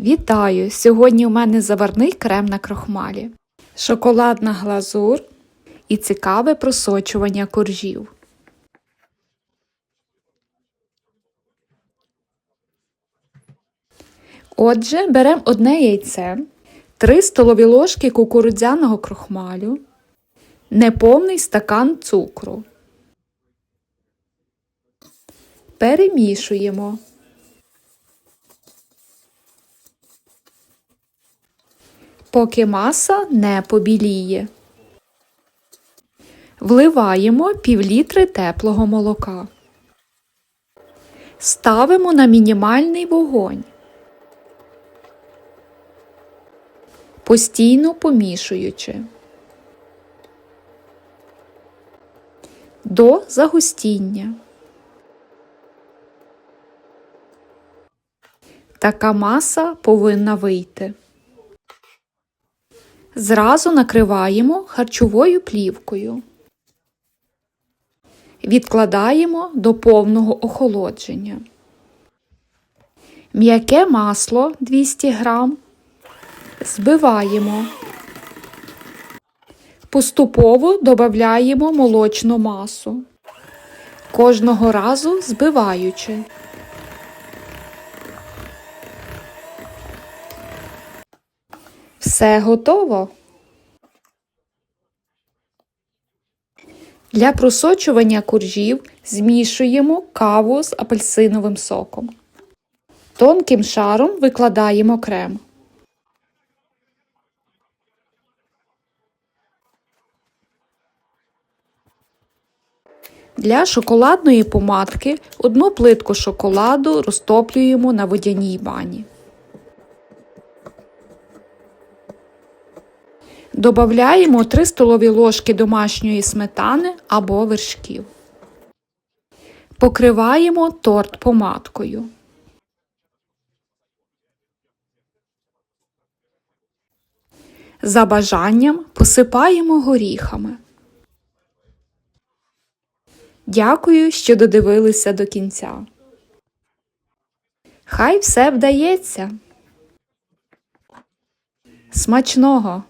Вітаю! Сьогодні у мене заварний крем на крохмалі, шоколадна глазур і цікаве просочування коржів. Отже, беремо одне яйце, 3 столові ложки кукурудзяного крохмалю, неповний стакан цукру. Перемішуємо. Поки маса не побіліє. Вливаємо півлітри теплого молока. Ставимо на мінімальний вогонь. Постійно помішуючи. До загустіння. Така маса повинна вийти. Зразу накриваємо харчовою плівкою. Відкладаємо до повного охолодження. М'яке масло 200 г. Збиваємо. Поступово додаємо молочну масу. Кожного разу збиваючи. Все готово. Для просочування коржів змішуємо каву з апельсиновим соком. Тонким шаром викладаємо крем. Для шоколадної помадки одну плитку шоколаду розтоплюємо на водяній бані. Добавляємо 3 столові ложки домашньої сметани або вершків. Покриваємо торт помадкою. За бажанням посипаємо горіхами. Дякую, що додивилися до кінця. Хай все вдається. Смачного!